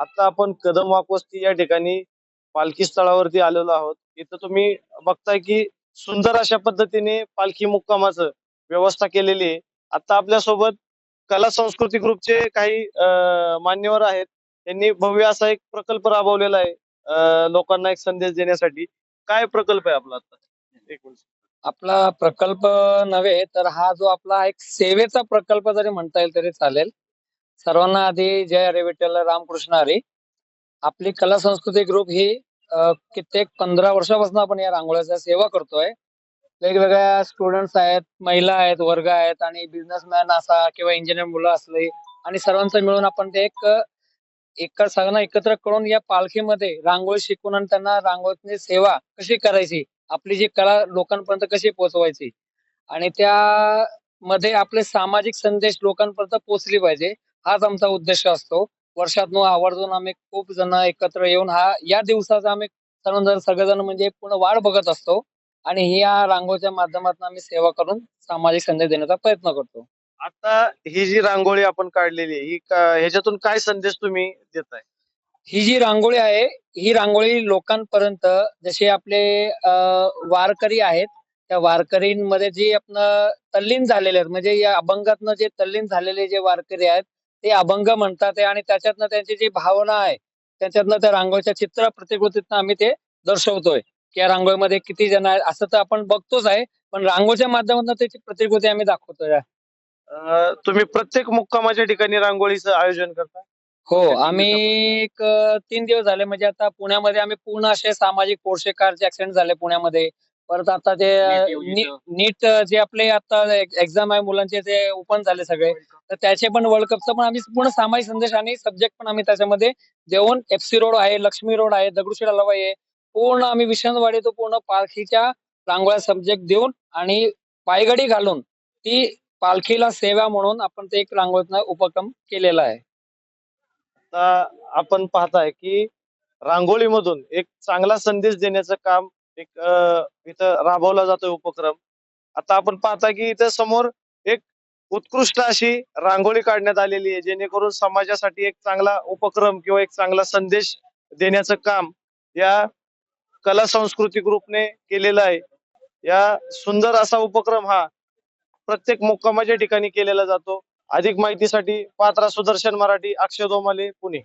आता आपण कदम वाकवस्ती या ठिकाणी पालखी स्थळावरती आलेलो आहोत. इथं तुम्ही बघताय की सुंदर अशा पद्धतीने पालखी मुक्कामाचं व्यवस्था केलेली आहे. आता आपल्यासोबत कला संस्कृती ग्रुपचे काही मान्यवर आहेत. त्यांनी भव्य असा एक प्रकल्प राबवलेला आहे लोकांना एक संदेश देण्यासाठी. काय प्रकल्प आहे आपला आता? एक मिनिट. आपला प्रकल्प नव्हे तर हा जो आपला एक सेवेचा प्रकल्प जरी म्हणता येईल तरी चालेल. सर्वांना आधी जय हरे विठ्ठल रामकृष्ण हरी. आपली कला संस्कृती ग्रुप ही कित्येक पंधरा वर्षापासून आपण या रांगोळ्याचा सेवा करतोय. वेगवेगळ्या स्टुडंट्स आहेत महिला आहेत वर्ग आहेत आणि बिझनेसमॅन असा किंवा इंजिनियर मुलं असले आणि सर्वांचं मिळून आपण ते एक एका सगळ्यांना एकत्र करून या पालखीमध्ये रांगोळी शिकून आणि त्यांना रांगोळीची सेवा कशी करायची आपली जी कला लोकांपर्यंत कशी पोहोचवायची आणि त्या मध्ये आपले सामाजिक संदेश लोकांपर्यंत पोहोचली पाहिजे. हाच आमचा उद्देश असतो. वर्षातून आवर्जून आम्ही खूप जण एकत्र येऊन हा या दिवसाचा आम्ही सर्वजण सगळेजण म्हणजे पूर्ण वाढ बघत असतो. आणि ही या रांगोळीच्या माध्यमातून आम्ही सेवा करून सामाजिक संदेश देण्याचा प्रयत्न करतो. आता ही जी रांगोळी आपण काढलेली आहे ही का- ह्याच्यातून काय संदेश तुम्ही देताय? ही जी रांगोळी आहे ही रांगोळी लोकांपर्यंत जसे आपले वारकरी आहेत त्या वारकरींमध्ये जे आपण तल्लीन झालेले आहेत म्हणजे या अभंगातनं जे तल्लीन झालेले जे वारकरी आहेत ते अभंग म्हणतात आहे आणि त्याच्यातनं त्यांची जी भावना आहे त्याच्यातनं त्या रांगोळीच्या चित्र प्रतिकृतीतनं आम्ही ते दर्शवतोय. की या रांगोळीमध्ये किती जण आहेत असं तर आपण बघतोच आहे पण रांगोळीच्या माध्यमातून त्याची प्रतिकृती आम्ही दाखवतोय. तुम्ही प्रत्येक मुक्कामाच्या ठिकाणी रांगोळीचं आयोजन करता? हो आम्ही एक तीन दिवस झाले म्हणजे आता पुण्यामध्ये आम्ही पूर्ण असे सामाजिक पोरशे कारचे ऍक्सिडेंट झाले पुण्यामध्ये. परत आता ते नीट जे आपले आता एक्झाम आहे मुलांचे ते ओपन झाले सगळे. तर त्याचे पण वर्ल्ड कपचा पण आम्ही पूर्ण सामाजिक संदेश आणि सब्जेक्ट पण आम्ही त्याच्यामध्ये देऊन एफसी रोड आहे लक्ष्मी रोड आहे दगडूशेठ हलवाई आहे. पूर्ण आम्ही विश्ववाडी तो पूर्ण पालखीच्या रांगोळ्या सब्जेक्ट देऊन आणि पायगडी घालून ती पालखीला सेवा म्हणून आपण ते एक रांगोळीतनं उपक्रम केलेला आहे. आता आपण पाहताय की रांगोळीमधून एक चांगला संदेश देण्याचं काम एक इथं राबवला जातोय उपक्रम. आता आपण पाहता की इथं समोर एक उत्कृष्ट अशी रांगोळी काढण्यात आलेली आहे जेणेकरून समाजासाठी एक चांगला उपक्रम किंवा एक चांगला संदेश देण्याचं काम या कला संस्कृती ग्रुपने केलेलं आहे. या सुंदर असा उपक्रम हा प्रत्येक मुक्कामाच्या ठिकाणी केलेला जातो. अधिक माहितीसाठी पात्रा सुदर्शन मराठी अक्षय दोमाले पुणे.